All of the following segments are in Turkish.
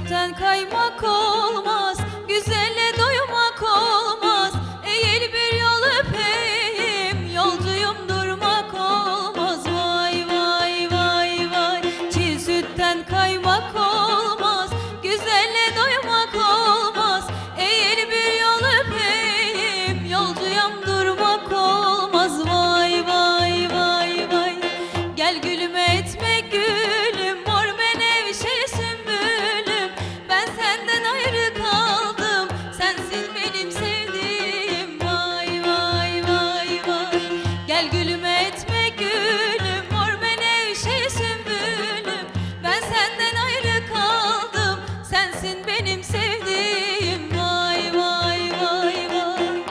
sütten kaymak olmaz Güzelle doymak olmaz. Eğil bir yol öpeyim Yolcuyum durmak olmaz. Vay vay vay vay Çiğ sütten kaymak olmaz benim sevdiğim. Vay vay vay vay. Gel gülüme etme gülüm. Mor menevşe sümbülüm Ben senden ayrı kaldım. Sensin benim sevdiğim. Vay vay vay vay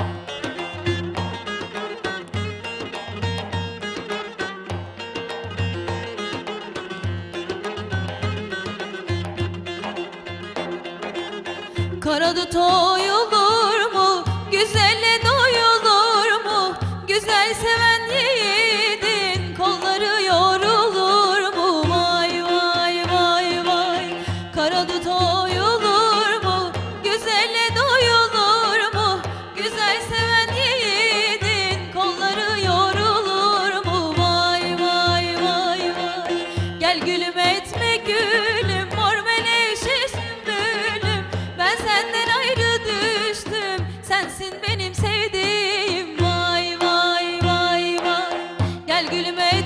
Güzele doyulur mu? Güzel seven yiğidin kolları yorulur mu? Vay vay vay vay Kara dut oyulur mu? Güzele doyulur mu? Güzel seven yiğidin kolları yorulur mu? Vay vay vay vay Gel gülüm et gülme